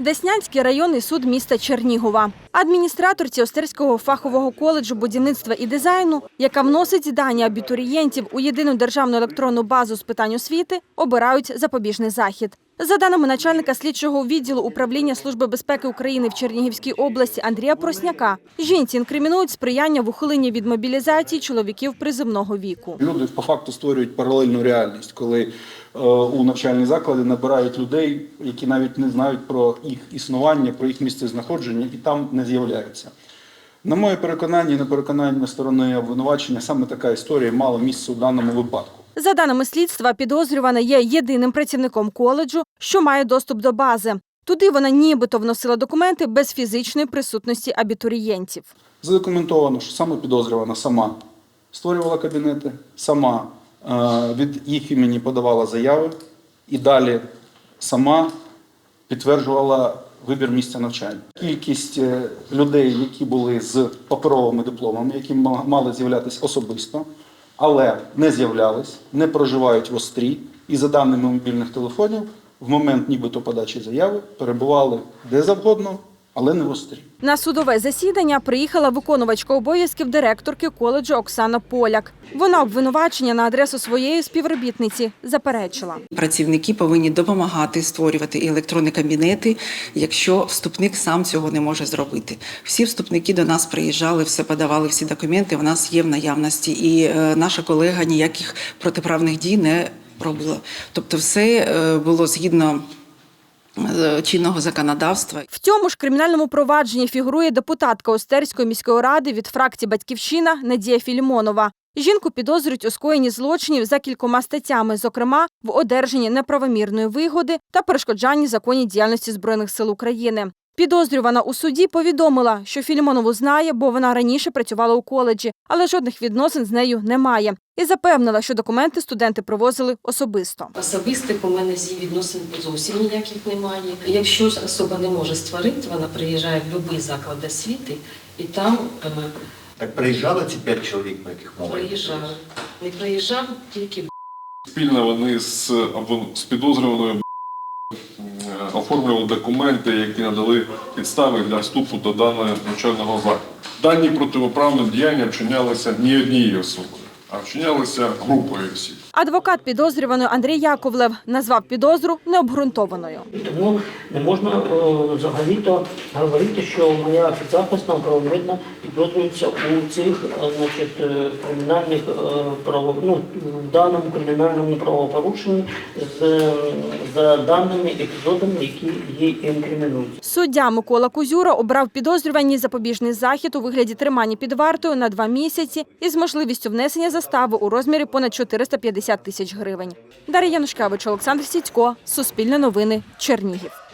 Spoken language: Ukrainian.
Деснянський районний суд міста Чернігова. Адміністраторці Остерського фахового коледжу будівництва і дизайну, яка вносить дані абітурієнтів у єдину державну електронну базу з питань освіти, обирають запобіжний захід. За даними начальника слідчого відділу управління Служби безпеки України в Чернігівській області Андрія Просняка, жінці інкримінують сприяння в ухиленні від мобілізації чоловіків приземного віку. Люди по факту створюють паралельну реальність, коли у навчальні заклади набирають людей, які навіть не знають про їх існування, про їх місце знаходження, і там не з'являються. На моє переконання, і на переконання сторони обвинувачення, саме така історія мала місце у даному випадку. За даними слідства, підозрювана є єдиним працівником коледжу, що має доступ до бази. Туди вона нібито вносила документи без фізичної присутності абітурієнтів. Задокументовано, що саме підозрювана сама створювала кабінети, сама е, від їх імені подавала заяви і далі сама підтверджувала вибір місця навчання. Кількість е, людей, які були з паперовими дипломами, які мали з'являтися особисто, але не з'являлись, не проживають в Острі, і за даними мобільних телефонів, в момент нібито подачі заяви перебували де завгодно, але не в Острі. На судове засідання приїхала виконувачка обов'язків директорки коледжу Оксана Поляк. Вона обвинувачення на адресу своєї співробітниці заперечила. Працівники повинні допомагати створювати електронні кабінети, якщо вступник сам цього не може зробити. Всі вступники до нас приїжджали, все подавали, всі документи в нас є в наявності, і е, наша колега ніяких протиправних дій не робила. Тобто, все е, було згідно чинного законодавства. В цьому ж кримінальному провадженні фігурує депутатка Остерської міської ради від фракції Батьківщина Надія Філімонова. Жінку підозрюють у скоєнні злочинів за кількома статтями, зокрема в одержанні неправомірної вигоди та перешкоджанні законній діяльності збройних сил України. Підозрювана у суді повідомила, що Філімонову знає, бо вона раніше працювала у коледжі, але жодних відносин з нею немає. І запевнила, що документи студенти привозили особисто. Особистих у мене з її відносин зовсім ніяких немає. Якщо ж особа не може створити, вона приїжджає в будь-який заклад освіти і там е, Так приїжджали ці п'ять чоловік, про яких мова? йде? приїжджав. Не приїжджав тільки Спільно вони з, або з підозрюваною оформлювали документи, які надали підстави для вступу до даного навчального закладу. Дані протиправні діяння вчинялися не однією особою, а вчинялися групою осіб. Адвокат підозрюваної Андрій Яковлев назвав підозру необґрунтованою. І Тому не можна е, взагалі-то говорити, що моя підзахисна правомірно підозрюється у цих е, значить, е, кримінальних право, ну, в даному кримінальному правопорушенні з, за даними епізодами, які її інкримінують. Суддя Микола Кузюра обрав підозрюваній запобіжний захід у вигляді тримання під вартою на два місяці із можливістю внесення застави у розмірі понад 450 тисяч гривень. Дар'я Янушкевич, Олександр Сідько, Суспільне новини, Чернігів.